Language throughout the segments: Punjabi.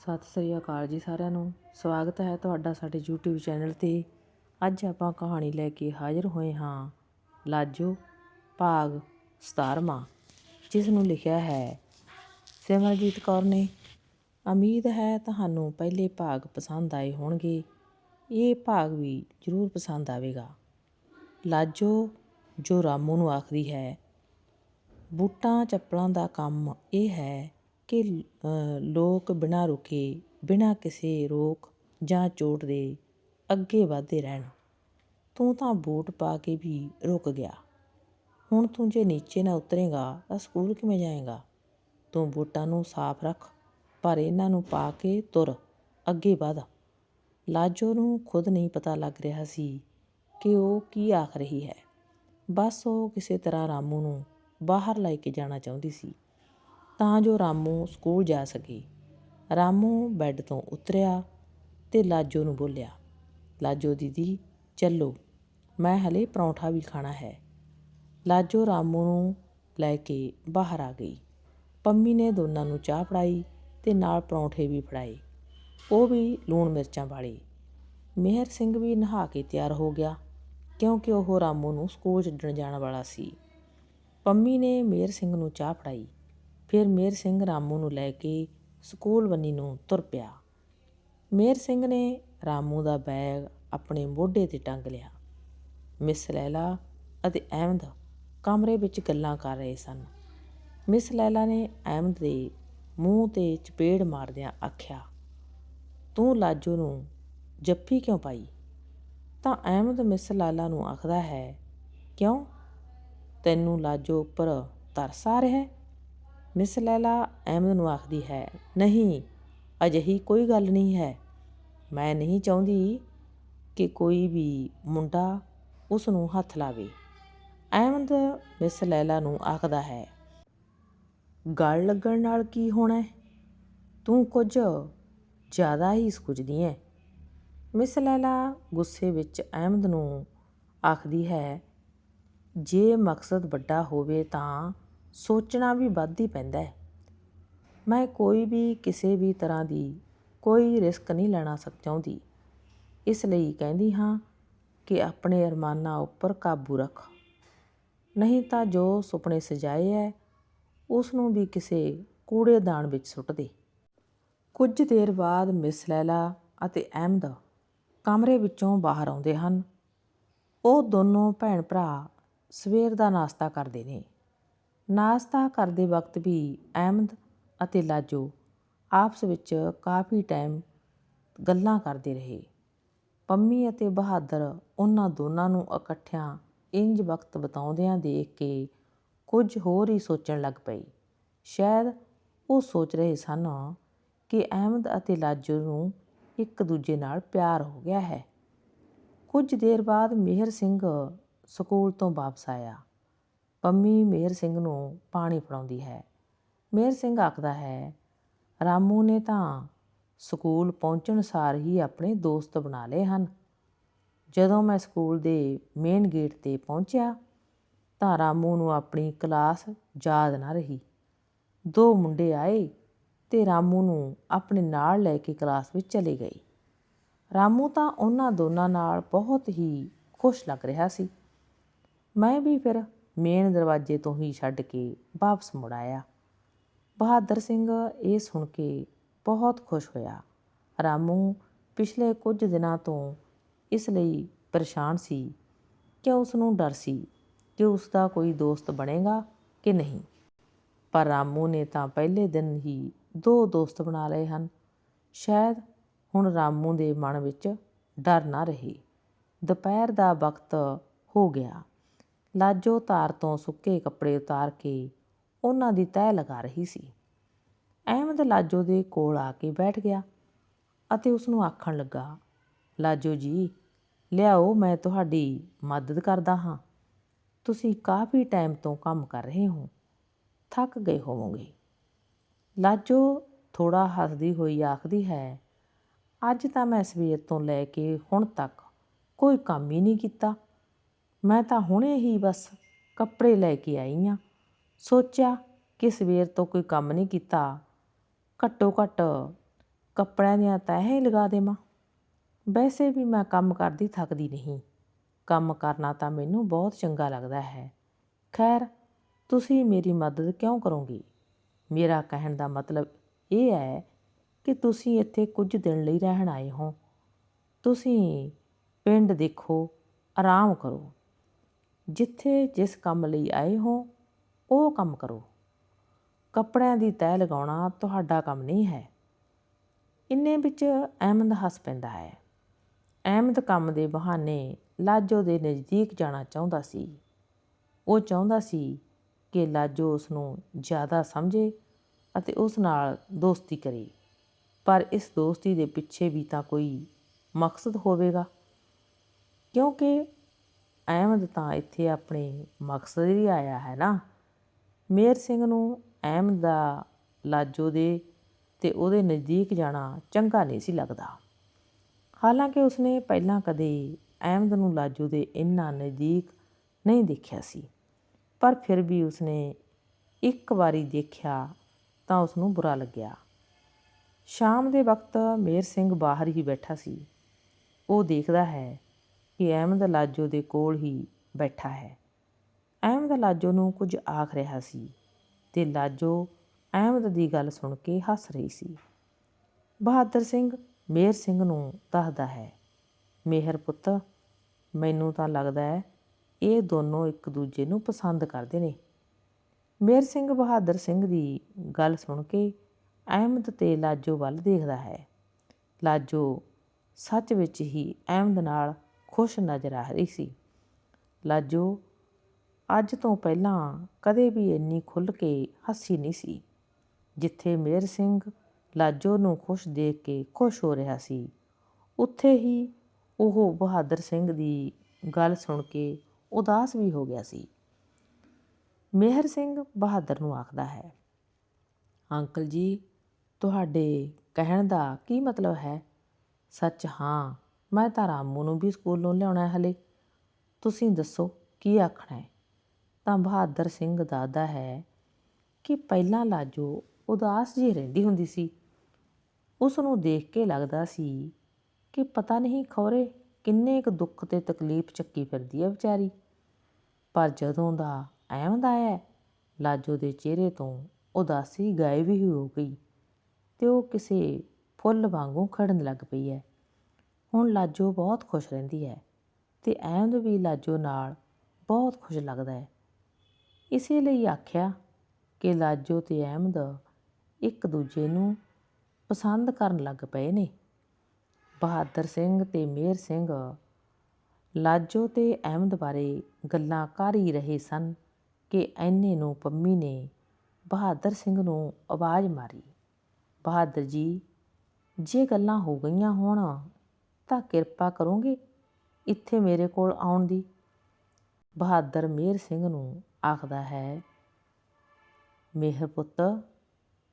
ਸਤਿ ਸ੍ਰੀ ਅਕਾਲ ਜੀ ਸਾਰਿਆਂ ਨੂੰ। ਸਵਾਗਤ ਹੈ ਤੁਹਾਡਾ ਸਾਡੇ YouTube ਚੈਨਲ ਤੇ। ਅੱਜ ਆਪਾਂ ਕਹਾਣੀ ਲੈ ਕੇ ਹਾਜ਼ਰ ਹੋਏ ਹਾਂ। ਲਾਜੋ ਭਾਗ 17ਵਾਂ ਜਿਸ ਨੂੰ ਲਿਖਿਆ ਹੈ ਸਿਮਰਜੀਤ ਕੌਰ ਨੇ। ਉਮੀਦ ਹੈ ਤੁਹਾਨੂੰ ਪਹਿਲੇ ਭਾਗ ਪਸੰਦ ਆਏ ਹੋਣਗੇ। ਇਹ ਭਾਗ ਵੀ ਜ਼ਰੂਰ ਪਸੰਦ ਆਵੇਗਾ। ਲਾਜੋ ਜੋ ਰਾਮੂ ਨੂੰ ਆਖਦੀ ਹੈ, ਬੂਟਾਂ ਚੱਪਲਾਂ ਦਾ ਕੰਮ ਇਹ ਹੈ ਕਿ ਲੋਕ ਬਿਨਾਂ ਰੁਕੇ, ਬਿਨਾਂ ਕਿਸੇ ਰੋਕ ਜਾਂ ਚੋਟ ਦੇ ਅੱਗੇ ਵਧਦੇ ਰਹਿਣ। ਤੂੰ ਤਾਂ ਬੂਟ ਪਾ ਕੇ ਵੀ ਰੁਕ ਗਿਆ। ਹੁਣ ਤੂੰ ਜੇ ਨੀਚੇ ਨਾ ਉਤਰੇਗਾ ਤਾਂ ਸਕੂਲ ਕਿਵੇਂ ਜਾਏਗਾ? ਤੂੰ ਬੂਟਾਂ ਨੂੰ ਸਾਫ਼ ਰੱਖ, ਪਰ ਇਹਨਾਂ ਨੂੰ ਪਾ ਕੇ ਤੁਰ, ਅੱਗੇ ਵਧ। ਲਾਜੋ ਨੂੰ ਖੁਦ ਨਹੀਂ ਪਤਾ ਲੱਗ ਰਿਹਾ ਸੀ ਕਿ ਉਹ ਕੀ ਆਖ ਰਹੀ ਹੈ। ਬਸ ਉਹ ਕਿਸੇ ਤਰ੍ਹਾਂ ਰਾਮੂ ਨੂੰ ਬਾਹਰ ਲੈ ਕੇ ਜਾਣਾ ਚਾਹੁੰਦੀ ਸੀ। ਤਾਂ ਜੋ ਰਾਮੂ ਸਕੂਲ ਜਾ ਸਕੇ। ਰਾਮੂ ਬੈੱਡ ਤੋਂ ਉਤਰਿਆ ਅਤੇ ਲਾਜੋ ਨੂੰ ਬੋਲਿਆ, ਲਾਜੋ ਦੀਦੀ, ਚੱਲੋ। ਮੈਂ ਹਲੇ ਪਰੌਂਠਾ ਵੀ ਖਾਣਾ ਹੈ। ਲਾਜੋ ਰਾਮੂ ਨੂੰ ਲੈ ਕੇ ਬਾਹਰ ਆ ਗਈ। ਪੰਮੀ ਨੇ ਦੋਨਾਂ ਨੂੰ ਚਾਹ ਫੜਾਈ ਤੇ ਨਾਲ ਪਰੌਂਠੇ ਵੀ ਫੜਾਏ। ਉਹ ਵੀ ਲੂਣ ਮਿਰਚਾਂ ਵਾਲੇ। ਮਿਹਰ ਸਿੰਘ ਵੀ ਨਹਾ ਕੇ ਤਿਆਰ ਹੋ ਗਿਆ, ਕਿਉਂਕਿ ਉਹ ਰਾਮੂ ਨੂੰ ਸਕੂਲ ਛੱਡਣ ਜਾਣ ਵਾਲਾ ਸੀ। ਪੰਮੀ ਨੇ ਮੇਰ ਸਿੰਘ ਨੂੰ ਚਾਹ ਫੜਾਈ। ਫਿਰ ਮੇਰ ਸਿੰਘ ਰਾਮੂ ਨੂੰ ਲੈ ਕੇ ਸਕੂਲ ਬੰਨੀ ਨੂੰ ਤੁਰ ਪਿਆ। ਮੇਰ ਸਿੰਘ ਨੇ ਰਾਮੂ ਦਾ ਬੈਗ ਆਪਣੇ ਮੋਢੇ ਤੇ ਟੰਗ ਲਿਆ। ਮਿਸ ਲੈਲਾ ਅਤੇ ਅਹਿਮਦ ਕਮਰੇ ਵਿੱਚ ਗੱਲਾਂ ਕਰ ਰਹੇ ਸਨ। ਮਿਸ ਲੈਲਾ ਨੇ ਅਹਿਮਦ ਦੇ ਮੂੰਹ ਤੇ ਚਪੇੜ ਮਾਰਦਿਆਂ ਆਖਿਆ, ਤੂੰ ਲਾਜੋ ਨੂੰ ਜੱਫੀ ਕਿਉਂ ਪਾਈ? ਤਾਂ ਅਹਿਮਦ ਮਿਸ ਲਾਲਾ ਨੂੰ ਆਖਦਾ ਹੈ, ਕਿਉਂ? ਤੈਨੂੰ ਲਾਜੋ ਉੱਪਰ ਤਰਸ ਆ ਰਿਹਾ ਹੈ? ਮਿਸ ਲੈਲਾ ਅਹਿਮਦ ਨੂੰ ਆਖਦੀ ਹੈ, ਨਹੀਂ, ਅਜਿਹੀ ਕੋਈ ਗੱਲ ਨਹੀਂ ਹੈ। ਮੈਂ ਨਹੀਂ ਚਾਹੁੰਦੀ ਕਿ ਕੋਈ ਵੀ ਮੁੰਡਾ ਉਸ ਨੂੰ ਹੱਥ ਲਾਵੇ। ਅਹਿਮਦ ਮਿਸ ਲੈਲਾ ਨੂੰ ਆਖਦਾ ਹੈ, ਗਲ ਲੱਗਣ ਨਾਲ ਕੀ ਹੋਣਾ ਤੂੰ ਕੁਝ ਜ਼ਿਆਦਾ ਹੀ ਸੁਝਦੀ ਹੈ। ਮਿਸ ਲੈਲਾ ਗੁੱਸੇ ਵਿੱਚ ਅਹਿਮਦ ਨੂੰ ਆਖਦੀ ਹੈ, ਜੇ ਮਕਸਦ ਵੱਡਾ ਹੋਵੇ ਤਾਂ ਸੋਚਣਾ ਵੀ ਵੱਧ ਹੀ ਪੈਂਦਾ ਹੈ। ਮੈਂ ਕੋਈ ਵੀ ਕਿਸੇ ਵੀ ਤਰ੍ਹਾਂ ਦੀ ਕੋਈ ਰਿਸਕ ਨਹੀਂ ਲੈਣਾ ਚਾਹੁੰਦੀ। ਇਸ ਲਈ ਕਹਿੰਦੀ ਹਾਂ ਕਿ ਆਪਣੇ ਅਰਮਾਨਾਂ ਉੱਪਰ ਕਾਬੂ ਰੱਖ। ਨਹੀਂ ਤਾਂ ਜੋ ਸੁਪਨੇ ਸਜਾਏ ਹੈ ਉਸ ਨੂੰ ਵੀ ਕਿਸੇ ਕੂੜੇਦਾਨ ਵਿੱਚ ਸੁੱਟ ਦੇ। ਕੁਝ ਦੇਰ ਬਾਅਦ ਮਿਸ ਲੈਲਾ ਅਤੇ ਅਹਿਮਦ ਕਮਰੇ ਵਿੱਚੋਂ ਬਾਹਰ ਆਉਂਦੇ ਹਨ। ਉਹ ਦੋਨੋਂ ਭੈਣ ਭਰਾ ਸਵੇਰ ਦਾ ਨਾਸ਼ਤਾ ਕਰਦੇ ਨੇ। ਨਾਸ਼ਤਾ ਕਰਦੇ ਵਕਤ ਵੀ ਅਹਿਮਦ ਅਤੇ ਲਾਜੋ ਆਪਸ ਵਿੱਚ ਕਾਫੀ ਟਾਈਮ ਗੱਲਾਂ ਕਰਦੇ ਰਹੇ। ਪੰਮੀ ਅਤੇ ਬਹਾਦਰ ਉਹਨਾਂ ਦੋਨਾਂ ਨੂੰ ਇਕੱਠਿਆਂ ਇੰਜ ਵਕਤ ਬਿਤਾਉਂਦਿਆਂ ਦੇਖ ਕੇ ਕੁਝ ਹੋਰ ਹੀ ਸੋਚਣ ਲੱਗ ਪਈ ਸ਼ਾਇਦ ਉਹ ਸੋਚ ਰਹੇ ਸਨ ਕਿ ਅਹਿਮਦ ਅਤੇ ਲਾਜੋ ਨੂੰ ਇੱਕ ਦੂਜੇ ਨਾਲ ਪਿਆਰ ਹੋ ਗਿਆ ਹੈ। ਕੁਝ ਦੇਰ ਬਾਅਦ ਮਿਹਰ ਸਿੰਘ ਸਕੂਲ ਤੋਂ ਵਾਪਸ ਆਇਆ। ਪੰਮੀ ਮੇਰ ਸਿੰਘ ਨੂੰ ਪਾਣੀ ਫੜਾਉਂਦੀ ਹੈ। ਮਿਹਰ ਸਿੰਘ ਆਖਦਾ ਹੈ, ਰਾਮੂ ਨੇ ਤਾਂ ਸਕੂਲ ਪਹੁੰਚਣ ਸਾਰ ਹੀ ਆਪਣੇ ਦੋਸਤ ਬਣਾ ਲਏ ਹਨ। ਜਦੋਂ ਮੈਂ ਸਕੂਲ ਦੇ ਮੇਨ ਗੇਟ ਤੇ ਪਹੁੰਚਿਆ, ਤਾਂ ਰਾਮੂ ਨੂੰ ਆਪਣੀ ਕਲਾਸ ਯਾਦ ਨਾ ਰਹੀ। ਦੋ ਮੁੰਡੇ ਆਏ ਤੇ ਰਾਮੂ ਨੂੰ ਆਪਣੇ ਨਾਲ ਲੈ ਕੇ ਕਲਾਸ ਵਿੱਚ ਚਲੇ ਗਏ ਰਾਮੂ ਤਾਂ ਉਹਨਾਂ ਦੋਨਾਂ ਨਾਲ ਬਹੁਤ ਹੀ ਖੁਸ਼ ਲੱਗ ਰਿਹਾ ਸੀ। ਮੈਂ ਵੀ ਫਿਰ ਮੇਨ ਦਰਵਾਜ਼ੇ ਤੋਂ ਹੀ ਛੱਡ ਕੇ ਵਾਪਸ ਮੁੜ ਆਇਆ। ਬਹਾਦਰ ਸਿੰਘ ਇਹ ਸੁਣ ਕੇ ਬਹੁਤ ਖੁਸ਼ ਹੋਇਆ। ਰਾਮੂ ਪਿਛਲੇ ਕੁਝ ਦਿਨਾਂ ਤੋਂ ਇਸ ਲਈ ਪਰੇਸ਼ਾਨ ਸੀ ਕਿ ਉਸ ਨੂੰ ਡਰ ਸੀ ਕਿ ਉਸ ਦਾ ਕੋਈ ਦੋਸਤ ਬਣੇਗਾ ਕਿ ਨਹੀਂ। ਪਰ ਰਾਮੂ ਨੇ ਤਾਂ ਪਹਿਲੇ ਦਿਨ ਹੀ ਦੋ ਦੋਸਤ ਬਣਾ ਲਏ ਹਨ। ਸ਼ਾਇਦ ਹੁਣ ਰਾਮੂ ਦੇ ਮਨ ਵਿੱਚ ਡਰ ਨਾ ਰਹੇ। ਦੁਪਹਿਰ ਦਾ ਵਕਤ ਹੋ ਗਿਆ। ਲਾਜੋ ਤਾਰ ਤੋਂ ਸੁੱਕੇ ਕੱਪੜੇ ਉਤਾਰ ਕੇ ਉਹਨਾਂ ਦੀ ਤਹਿ ਲਗਾ ਰਹੀ ਸੀ। ਅਹਿਮਦ ਲਾਜੋ ਦੇ ਕੋਲ ਆ ਕੇ ਬੈਠ ਗਿਆ ਅਤੇ ਉਸ ਨੂੰ ਆਖਣ ਲੱਗਾ, ਲਾਜੋ ਜੀ, ਲਿਆਓ, ਮੈਂ ਤੁਹਾਡੀ ਮਦਦ ਕਰਦਾ ਹਾਂ। ਤੁਸੀਂ ਕਾਫੀ ਟਾਈਮ ਤੋਂ ਕੰਮ ਕਰ ਰਹੇ ਹੋ, ਥੱਕ ਗਏ ਹੋਵੋਗੇ ਲਾਜੋ ਥੋੜਾ ਹੱਸਦੀ ਹੋਈ ਆਖਦੀ ਹੈ, ਅੱਜ ਤਾਂ ਮੈਂ ਸਵੇਰ ਤੋਂ ਲੈ ਕੇ ਹੁਣ ਤੱਕ ਕੋਈ ਕੰਮ ਹੀ ਨਹੀਂ ਕੀਤਾ। ਮੈਂ ਤਾਂ ਹੁਣੇ ਹੀ ਬਸ ਕੱਪੜੇ ਲੈ ਕੇ ਆਈ ਹਾਂ ਸੋਚਿਆ ਕਿ ਸਵੇਰ ਤੋਂ ਕੋਈ ਕੰਮ ਨਹੀਂ ਕੀਤਾ। ਘੱਟੋ ਘੱਟ ਕੱਪੜਿਆਂ ਦੀਆਂ ਤਹਿਆਂ ਹੀ ਲਗਾ ਦੇਵਾਂ। ਵੈਸੇ ਵੀ ਮੈਂ ਕੰਮ ਕਰਦੀ ਥੱਕਦੀ ਨਹੀਂ। ਕੰਮ ਕਰਨਾ ਤਾਂ ਮੈਨੂੰ ਬਹੁਤ ਚੰਗਾ ਲੱਗਦਾ ਹੈ। ਖੈਰ, ਤੁਸੀਂ ਮੇਰੀ ਮਦਦ ਕਿਉਂ ਕਰੋਗੇ? ਮੇਰਾ ਕਹਿਣ ਦਾ ਮਤਲਬ ਇਹ ਹੈ ਕਿ ਤੁਸੀਂ ਇੱਥੇ ਕੁਝ ਦਿਨ ਲਈ ਰਹਿਣ ਆਏ ਹੋ। ਤੁਸੀਂ ਪਿੰਡ ਦੇਖੋ, ਆਰਾਮ ਕਰੋ। ਜਿੱਥੇ ਜਿਸ ਕੰਮ ਲਈ ਆਏ ਹੋ, ਉਹ ਕੰਮ ਕਰੋ। ਕੱਪੜਿਆਂ ਦੀ ਤੈਅ ਲਗਾਉਣਾ ਤੁਹਾਡਾ ਕੰਮ ਨਹੀਂ ਹੈ। ਇੰਨੇ ਵਿੱਚ ਅਹਿਮਦ ਹੱਸ ਪੈਂਦਾ ਹੈ। ਅਹਿਮਦ ਕੰਮ ਦੇ ਬਹਾਨੇ ਲਾਜੋ ਦੇ ਨਜ਼ਦੀਕ ਜਾਣਾ ਚਾਹੁੰਦਾ ਸੀ। ਉਹ ਚਾਹੁੰਦਾ ਸੀ ਕਿ ਲਾਜੋ ਉਸ ਨੂੰ ਜ਼ਿਆਦਾ ਸਮਝੇ ਅਤੇ ਉਸ ਨਾਲ ਦੋਸਤੀ ਕਰੇ। ਪਰ ਇਸ ਦੋਸਤੀ ਦੇ ਪਿੱਛੇ ਵੀ ਤਾਂ ਕੋਈ ਮਕਸਦ ਹੋਵੇਗਾ। ਕਿਉਂਕਿ ਅਹਿਮਦ ਤਾਂ ਇੱਥੇ ਆਪਣੇ ਮਕਸਦ ਲਈ ਆਇਆ ਹੈ ਨਾ। ਮੇਰ ਸਿੰਘ ਨੂੰ ਅਹਿਮਦ ਦਾ ਲਾਜੋ ਦੇ ਤੇ ਉਹਦੇ ਨਜ਼ਦੀਕ ਜਾਣਾ ਚੰਗਾ ਨਹੀਂ ਸੀ ਲੱਗਦਾ। ਹਾਲਾਂਕਿ ਉਸਨੇ ਪਹਿਲਾਂ ਕਦੇ ਅਹਿਮਦ ਨੂੰ ਲਾਜੋ ਦੇ ਇੰਨਾ ਨਜ਼ਦੀਕ ਨਹੀਂ ਦੇਖਿਆ ਸੀ, ਪਰ ਫਿਰ ਵੀ ਉਸਨੇ ਇੱਕ ਵਾਰੀ ਦੇਖਿਆ ਤਾਂ ਉਸ ਨੂੰ ਬੁਰਾ ਲੱਗਿਆ। ਸ਼ਾਮ ਦੇ ਵਕਤ ਮੇਰ ਸਿੰਘ ਬਾਹਰ ਹੀ ਬੈਠਾ ਸੀ। ਉਹ ਦੇਖਦਾ ਹੈ ਕਿ ਅਹਿਮਦ ਲਾਜੋ ਦੇ ਕੋਲ ਹੀ ਬੈਠਾ ਹੈ। ਅਹਿਮਦ ਲਾਜੋ ਨੂੰ ਕੁਝ ਆਖ ਰਿਹਾ ਸੀ ਤੇ ਲਾਜੋ ਅਹਿਮਦ ਦੀ ਗੱਲ ਸੁਣ ਕੇ ਹੱਸ ਰਹੀ ਸੀ। ਬਹਾਦਰ ਸਿੰਘ ਮੇਰ ਸਿੰਘ ਨੂੰ ਦੱਸਦਾ ਹੈ, ਮੇਹਰ ਪੁੱਤ, ਮੈਨੂੰ ਤਾਂ ਲੱਗਦਾ ਹੈ ਇਹ ਦੋਨੋਂ ਇੱਕ ਦੂਜੇ ਨੂੰ ਪਸੰਦ ਕਰਦੇ ਨੇ। ਮੇਰ ਸਿੰਘ ਬਹਾਦਰ ਸਿੰਘ ਦੀ ਗੱਲ ਸੁਣ ਕੇ ਅਹਿਮਦ ਤੇ ਲਾਜੋ ਵੱਲ ਦੇਖਦਾ ਹੈ। ਲਾਜੋ ਸੱਚ ਵਿੱਚ ਹੀ ਅਹਿਮਦ ਨਾਲ ਖੁਸ਼ ਨਜ਼ਰ ਆ ਰਹੀ ਸੀ। ਲਾਜੋ, ਅੱਜ ਤੋਂ ਪਹਿਲਾਂ ਕਦੇ ਵੀ ਇੰਨੀ ਖੁੱਲ੍ਹ ਕੇ ਹੱਸੀ ਨਹੀਂ ਸੀ, ਜਿੱਥੇ ਮੇਰ ਸਿੰਘ ਲਾਜੋ ਨੂੰ ਖੁਸ਼ ਦੇਖ ਕੇ ਖੁਸ਼ ਹੋ ਰਿਹਾ ਸੀ। ਉੱਥੇ ਹੀ ਉਹ ਬਹਾਦਰ ਸਿੰਘ ਦੀ ਗੱਲ ਸੁਣ ਕੇ ਉਦਾਸ ਵੀ ਹੋ ਗਿਆ ਸੀ। ਮੇਹਰ ਸਿੰਘ ਬਹਾਦਰ ਨੂੰ ਆਖਦਾ ਹੈ, ਅੰਕਲ ਜੀ, ਤੁਹਾਡੇ ਕਹਿਣ ਦਾ ਕੀ ਮਤਲਬ ਹੈ? ਸੱਚ, ਹਾਂ। ਮੈਂ ਤਾਂ ਰਾਮੂ ਨੂੰ ਵੀ ਸਕੂਲੋਂ ਲਿਆਉਣਾ ਹੈ ਹਲੇ। ਤੁਸੀਂ ਦੱਸੋ, ਕੀ ਆਖਣਾ ਹੈ? ਤਾਂ ਬਹਾਦਰ ਸਿੰਘ ਦੱਸਦਾ ਹੈ ਕਿ ਪਹਿਲਾਂ ਲਾਜੋ ਉਦਾਸ ਜਿਹੀ ਰਹਿੰਦੀ ਹੁੰਦੀ ਸੀ। ਉਸ ਨੂੰ ਦੇਖ ਕੇ ਲੱਗਦਾ ਸੀ ਕਿ ਪਤਾ ਨਹੀਂ ਖੌਰੇ ਕਿੰਨੇ ਕੁ ਦੁੱਖ ਤੇ ਤਕਲੀਫ ਚੱਕੀ ਫਿਰਦੀ ਹੈ ਵਿਚਾਰੀ। ਪਰ ਜਦੋਂ ਦਾ ਐਮ ਦਾ ਹੈ, ਲਾਜੋ ਦੇ ਚਿਹਰੇ ਤੋਂ ਉਦਾਸੀ ਗਾਇਬ ਹੀ ਹੋ ਗਈ ਤੇ ਉਹ ਕਿਸੇ ਫੁੱਲ ਵਾਂਗੂ ਖੜਨ ਲੱਗ ਪਈ ਹੈ। ਹੁਣ ਲਾਜੋ ਬਹੁਤ ਖੁਸ਼ ਰਹਿੰਦੀ ਹੈ ਤੇ ਅਹਿਮਦ ਵੀ ਲਾਜੋ ਨਾਲ ਬਹੁਤ ਖੁਸ਼ ਲੱਗਦਾ ਹੈ। ਇਸੇ ਲਈ ਆਖਿਆ ਕਿ ਲਾਜੋ ਤੇ ਅਹਿਮਦ ਇੱਕ ਦੂਜੇ ਨੂੰ ਪਸੰਦ ਕਰਨ ਲੱਗ ਪਏ ਨੇ। ਬਹਾਦਰ ਸਿੰਘ ਤੇ ਮੇਰ ਸਿੰਘ ਲਾਜੋ ਤੇ ਅਹਿਮਦ ਬਾਰੇ ਗੱਲਾਂ ਕਰ ਹੀ ਰਹੇ ਸਨ ਕਿ ਐਨੇ ਨੂੰ ਪੰਮੀ ਨੇ ਬਹਾਦਰ ਸਿੰਘ ਨੂੰ ਆਵਾਜ਼ ਮਾਰੀ। ਬਹਾਦਰ ਜੀ, ਜੇ ਗੱਲਾਂ ਹੋ ਗਈਆਂ ਹੋਣ ਤਾਂ ਕਿਰਪਾ ਕਰੋਗੇ ਇੱਥੇ ਮੇਰੇ ਕੋਲ ਆਉਣ ਦੀ। ਬਹਾਦਰ ਮੇਰ ਸਿੰਘ ਨੂੰ ਆਖਦਾ ਹੈ, ਮੇਹਰ ਪੁੱਤ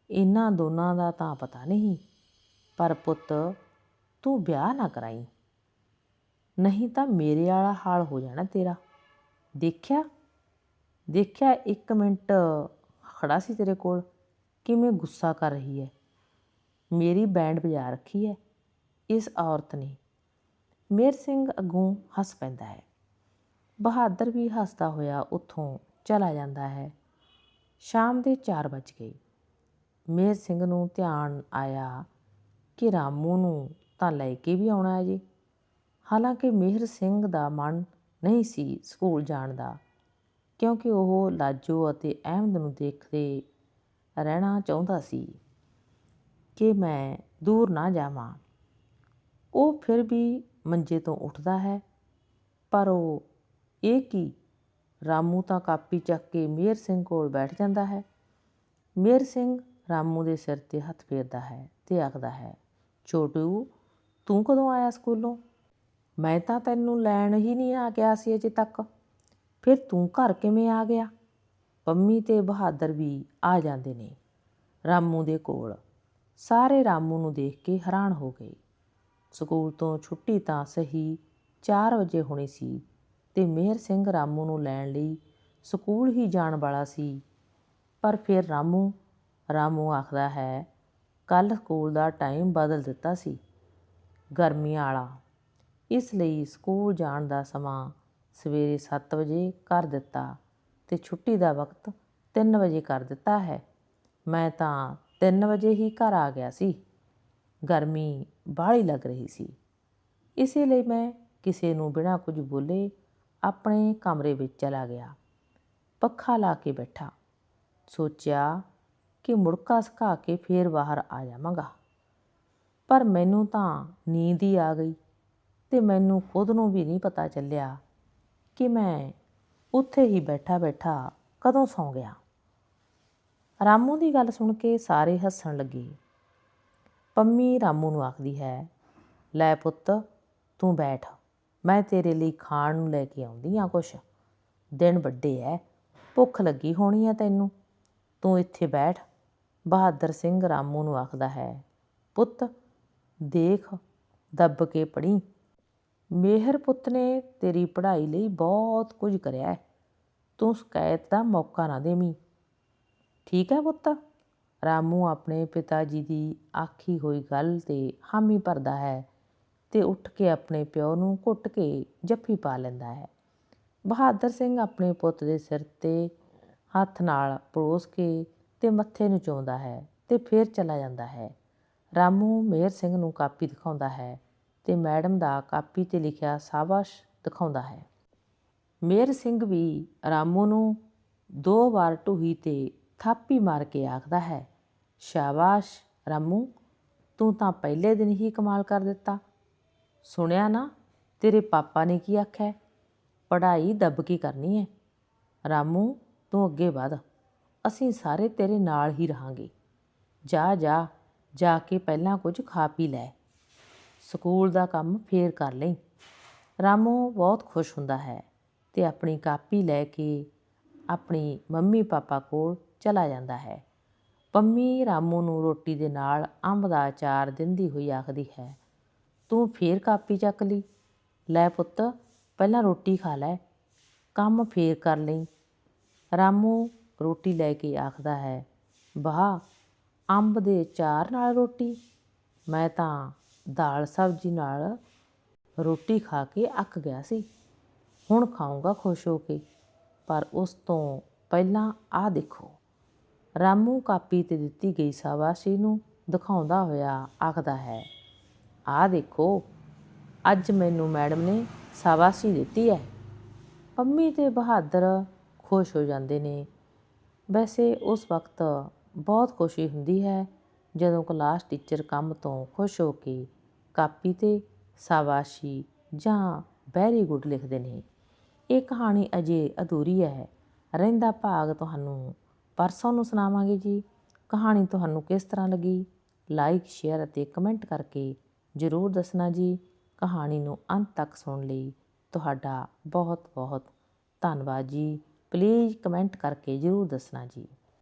ਇਹਨਾਂ ਦੋਨਾਂ ਦਾ ਤਾਂ ਪਤਾ ਨਹੀਂ, ਪਰ ਪੁੱਤ, ਤੂੰ ਵਿਆਹ ਨਾ ਕਰਾਈ। ਨਹੀਂ ਤਾਂ ਮੇਰੇ ਵਾਲਾ ਹਾਲ ਹੋ ਜਾਣਾ ਤੇਰਾ। ਦੇਖਿਆ? ਦੇਖਿਆ, ਇੱਕ ਮਿੰਟ ਖੜਾ ਸੀ ਤੇਰੇ ਕੋਲ। ਕਿਵੇਂ ਗੁੱਸਾ ਕਰ ਰਹੀ ਹੈ? ਮੇਰੀ ਬੈਂਡ ਵਜਾ ਰੱਖੀ ਹੈ। ਇਸ ਔਰਤ ਨੇ ਮੇਹਰ ਸਿੰਘ ਅੱਗੋਂ ਹੱਸ ਪੈਂਦਾ ਹੈ। ਬਹਾਦਰ ਵੀ ਹੱਸਦਾ ਹੋਇਆ ਉੱਥੋਂ ਚਲਾ ਜਾਂਦਾ ਹੈ। ਸ਼ਾਮ ਦੇ 4 ਵੱਜ ਗਏ। ਮੇਹਰ ਸਿੰਘ ਨੂੰ ਧਿਆਨ ਆਇਆ ਕਿ ਰਾਮੂ ਨੂੰ ਤਾਂ ਲੈ ਕੇ ਵੀ ਆਉਣਾ ਹੈ ਜੀ। ਹਾਲਾਂਕਿ ਮੇਹਰ ਸਿੰਘ ਦਾ ਮਨ ਨਹੀਂ ਸੀ ਸਕੂਲ ਜਾਣ ਦਾ, ਕਿਉਂਕਿ ਉਹ ਲਾਜੋ ਅਤੇ ਅਹਿਮਦ ਨੂੰ ਦੇਖਦੇ ਰਹਿਣਾ ਚਾਹੁੰਦਾ ਸੀ ਕਿ ਮੈਂ ਦੂਰ ਨਾ ਜਾਵਾਂ। ਉਹ ਫਿਰ ਵੀ ਮੰਜੇ ਤੋਂ ਉੱਠਦਾ ਹੈ। ਪਰ ਉਹ ਇਹ ਕੀ ਰਾਮੂ ਤਾਂ ਕਾਪੀ ਚੱਕ ਕੇ ਮੇਰ ਸਿੰਘ ਕੋਲ ਬੈਠ ਜਾਂਦਾ ਹੈ। ਮੇਹਰ ਸਿੰਘ ਰਾਮੂ ਦੇ ਸਿਰ ਤੇ ਹੱਥ ਫੇਰਦਾ ਹੈ ਤੇ ਆਖਦਾ ਹੈ, ਛੋਟੂ, ਤੂੰ ਕਦੋਂ ਆਇਆ ਸਕੂਲੋਂ? ਮੈਂ ਤਾਂ ਤੈਨੂੰ ਲੈਣ ਹੀ ਨਹੀਂ ਆ ਗਿਆ ਸੀ ਅਜੇ ਤੱਕ। ਫਿਰ ਤੂੰ ਘਰ ਕਿਵੇਂ ਆ ਗਿਆ? ਪੰਮੀ ਤੇ ਬਹਾਦਰ ਵੀ ਆ ਜਾਂਦੇ ਨੇ। ਰਾਮੂ ਦੇ ਕੋਲ ਸਾਰੇ ਰਾਮੂ ਨੂੰ ਦੇਖ ਕੇ ਹੈਰਾਨ ਹੋ ਗਏ। ਸਕੂਲ ਤੋਂ ਛੁੱਟੀ ਤਾਂ ਸਹੀ 4 ਵਜੇ ਹੋਣੀ ਸੀ ਤੇ ਮਿਹਰ ਸਿੰਘ ਰਾਮੂ ਨੂੰ ਲੈਣ ਲਈ ਸਕੂਲ ਹੀ ਜਾਣ ਵਾਲਾ ਸੀ। ਪਰ ਫਿਰ ਰਾਮੂ ਰਾਮੂ ਆਖਦਾ ਹੈ, ਕੱਲ੍ਹ ਸਕੂਲ ਦਾ ਟਾਈਮ ਬਦਲ ਦਿੱਤਾ ਸੀ, ਗਰਮੀਆਂ ਵਾਲਾ। ਇਸ ਲਈ ਸਕੂਲ ਜਾਣ ਦਾ ਸਮਾਂ ਸਵੇਰੇ 7 ਵਜੇ ਕਰ ਦਿੱਤਾ ਤੇ ਛੁੱਟੀ ਦਾ ਵਕਤ 3 ਵਜੇ ਕਰ ਦਿੱਤਾ ਹੈ। ਮੈਂ ਤਾਂ 3 ਵਜੇ ਹੀ ਘਰ ਆ ਗਿਆ ਸੀ। ਗਰਮੀ ਬਾਹਲੀ ਲੱਗ ਰਹੀ ਸੀ। ਇਸੇ ਲਈ ਮੈਂ ਕਿਸੇ ਨੂੰ ਬਿਨਾਂ ਕੁਝ ਬੋਲੇ ਆਪਣੇ ਕਮਰੇ ਵਿੱਚ ਚਲਾ ਗਿਆ। ਪੱਖਾ ਲਾ ਕੇ ਬੈਠਾ। ਸੋਚਿਆ ਕਿ ਮੁੜਕਾ ਸੁਕਾ ਕੇ ਫੇਰ ਬਾਹਰ ਆ ਜਾਵਾਂਗਾ। ਪਰ ਮੈਨੂੰ ਤਾਂ ਨੀਂਦ ਹੀ ਆ ਗਈ ਤੇ ਮੈਨੂੰ ਖੁਦ ਨੂੰ ਵੀ ਨਹੀਂ ਪਤਾ ਚੱਲਿਆ ਕਿ ਮੈਂ ਉੱਥੇ ਹੀ ਬੈਠਾ ਬੈਠਾ ਕਦੋਂ ਸੌਂ ਗਿਆ। ਰਾਮੂ ਦੀ ਗੱਲ ਸੁਣ ਕੇ ਸਾਰੇ ਹੱਸਣ ਲੱਗੇ। ਪੰਮੀ ਰਾਮੂ ਨੂੰ ਆਖਦੀ ਹੈ, ਲੈ ਪੁੱਤ, ਤੂੰ ਬੈਠ। ਮੈਂ ਤੇਰੇ ਲਈ ਖਾਣ ਨੂੰ ਲੈ ਕੇ ਆਉਂਦੀ ਆ ਕੁਛ। ਦਿਨ ਵੱਡੇ ਐ, ਭੁੱਖ ਲੱਗੀ ਹੋਣੀ ਐ ਤੈਨੂੰ। ਤੂੰ ਇੱਥੇ ਬੈਠ। ਬਹਾਦਰ ਸਿੰਘ ਰਾਮੂ ਨੂੰ ਆਖਦਾ ਹੈ, ਪੁੱਤ, ਦੇਖ, ਦੱਬ ਕੇ ਪੜੀ ਮੇਹਰ ਪੁੱਤ ਨੇ ਤੇਰੀ ਪੜ੍ਹਾਈ ਲਈ ਬਹੁਤ ਕੁਝ ਕਰਿਆ ਤੂੰ ਸ਼ਿਕਾਇਤ ਦਾ ਮੌਕਾ ਨਾ ਦੇਵੀਂ। ਠੀਕ ਹੈ ਪੁੱਤ? ਰਾਮੂ ਆਪਣੇ ਪਿਤਾ ਜੀ ਦੀ ਆਖੀ ਹੋਈ ਗੱਲ ਤੇ ਹਾਮੀ ਭਰਦਾ ਹੈ ਤੇ ਉੱਠ ਕੇ ਆਪਣੇ ਪਿਓ ਨੂੰ ਘੁੱਟ ਕੇ ਜੱਫੀ ਪਾ ਲੈਂਦਾ ਹੈ। ਬਹਾਦਰ ਸਿੰਘ ਆਪਣੇ ਪੁੱਤ ਦੇ ਸਿਰ ਤੇ ਹੱਥ ਨਾਲ ਪਰੋਸ ਕੇ ਤੇ ਮੱਥੇ ਨੂੰ ਚੋਂਦਾ ਹੈ ਤੇ ਫਿਰ ਚਲਾ ਜਾਂਦਾ ਹੈ। ਰਾਮੂ ਮੇਹਰ ਸਿੰਘ ਨੂੰ ਕਾਪੀ ਦਿਖਾਉਂਦਾ ਹੈ ਤੇ ਮੈਡਮ ਦਾ ਕਾਪੀ ਤੇ ਲਿਖਿਆ ਸਾਬਾਸ਼ ਦਿਖਾਉਂਦਾ ਹੈ। ਮੇਹਰ ਸਿੰਘ ਵੀ ਰਾਮੂ ਨੂੰ ਦੋ ਵਾਰ ਢੂਹੀ ਤੇ ਥਾਪੀ ਮਾਰ ਕੇ ਆਖਦਾ ਹੈ। ਸ਼ਾਬਾਸ਼, ਰਾਮੂ, ਤੂੰ ਤਾਂ ਪਹਿਲੇ ਦਿਨ ਹੀ ਕਮਾਲ ਕਰ ਦਿੱਤਾ। ਸੁਣਿਆ ਨਾ, ਤੇਰੇ ਪਾਪਾ ਨੇ ਕੀ ਆਖਿਆ? ਪੜ੍ਹਾਈ ਦੱਬ ਕੇ ਕਰਨੀ ਹੈ ਰਾਮੂ, ਤੂੰ ਅੱਗੇ ਵਧ। ਅਸੀਂ ਸਾਰੇ ਤੇਰੇ ਨਾਲ ਹੀ ਰਹਾਂਗੇ। ਜਾ ਜਾ ਜਾ ਕੇ ਪਹਿਲਾਂ ਕੁਝ ਖਾ ਪੀ ਲੈ। ਸਕੂਲ ਦਾ ਕੰਮ ਫੇਰ ਕਰ ਲਈ। ਰਾਮੂ ਬਹੁਤ ਖੁਸ਼ ਹੁੰਦਾ ਹੈ ਤੇ ਆਪਣੀ ਕਾਪੀ ਲੈ ਕੇ ਆਪਣੀ ਮੰਮੀ ਪਾਪਾ ਕੋਲ ਚਲਾ ਜਾਂਦਾ ਹੈ। ਪੰਮੀ ਰਾਮੂ ਨੂੰ ਰੋਟੀ ਦੇ ਨਾਲ ਅੰਬ ਦਾ ਅਚਾਰ ਦਿੰਦੀ ਹੋਈ ਆਖਦੀ ਹੈ, ਤੂੰ ਫੇਰ ਕਾਪੀ ਚੱਕ ਲਈ? ਲੈ ਪੁੱਤ, ਪਹਿਲਾਂ ਰੋਟੀ ਖਾ ਲੈ, ਕੰਮ ਫੇਰ ਕਰ ਲਈ। ਰਾਮੂ ਰੋਟੀ ਲੈ ਕੇ ਆਖਦਾ ਹੈ, ਵਾਹ, ਅੰਬ ਦੇ ਅਚਾਰ ਨਾਲ ਰੋਟੀ? ਮੈਂ ਤਾਂ ਦਾਲ ਸਬਜ਼ੀ ਨਾਲ ਰੋਟੀ ਖਾ ਕੇ ਅੱਕ ਗਿਆ ਸੀ। ਹੁਣ ਖਾਊਂਗਾ ਖੁਸ਼ ਹੋ ਕੇ, ਪਰ ਉਸ ਤੋਂ ਪਹਿਲਾਂ ਆਹ ਦੇਖੋ। ਰਾਮੂ ਕਾਪੀ ਤੇ ਦਿੱਤੀ ਗਈ ਸ਼ਾਬਾਸ਼ੀ ਨੂੰ ਦਿਖਾਉਂਦਾ ਹੋਇਆ ਆਖਦਾ ਹੈ ਆਹ ਦੇਖੋ, ਅੱਜ ਮੈਨੂੰ ਮੈਡਮ ਨੇ ਸ਼ਾਬਾਸ਼ੀ ਦਿੱਤੀ ਹੈ। ਪੰਮੀ ਤੇ ਬਹਾਦਰ ਖੁਸ਼ ਹੋ ਜਾਂਦੇ ਨੇ। ਵੈਸੇ ਉਸ ਵਕਤ ਬਹੁਤ ਖੁਸ਼ੀ ਹੁੰਦੀ ਹੈ ਜਦੋਂ ਕਲਾਸ ਟੀਚਰ ਕੰਮ ਤੋਂ ਖੁਸ਼ ਹੋ ਕੇ ਕਾਪੀ ਤੇ ਸ਼ਾਬਾਸ਼ੀ ਜਾਂ ਵੈਰੀ ਗੁੱਡ ਲਿਖਦੇ ਨੇ। ਇਹ ਕਹਾਣੀ ਅਜੇ ਅਧੂਰੀ ਹੈ। ਰਹਿੰਦਾ ਭਾਗ ਤੁਹਾਨੂੰ ਪਰਸੋਂ ਨੂੰ ਸੁਣਾਵਾਂਗੇ ਜੀ, ਕਹਾਣੀ ਤੁਹਾਨੂੰ ਕਿਸ ਤਰ੍ਹਾਂ ਲੱਗੀ? ਲਾਈਕ ਸ਼ੇਅਰ ਅਤੇ ਕਮੈਂਟ ਕਰਕੇ ਜ਼ਰੂਰ ਦੱਸਣਾ ਜੀ, ਕਹਾਣੀ ਨੂੰ ਅੰਤ ਤੱਕ ਸੁਣਨ ਲਈ। ਤੁਹਾਡਾ ਬਹੁਤ ਬਹੁਤ ਧੰਨਵਾਦ ਜੀ। ਪਲੀਜ਼ ਕਮੈਂਟ ਕਰਕੇ ਜ਼ਰੂਰ ਦੱਸਣਾ ਜੀ।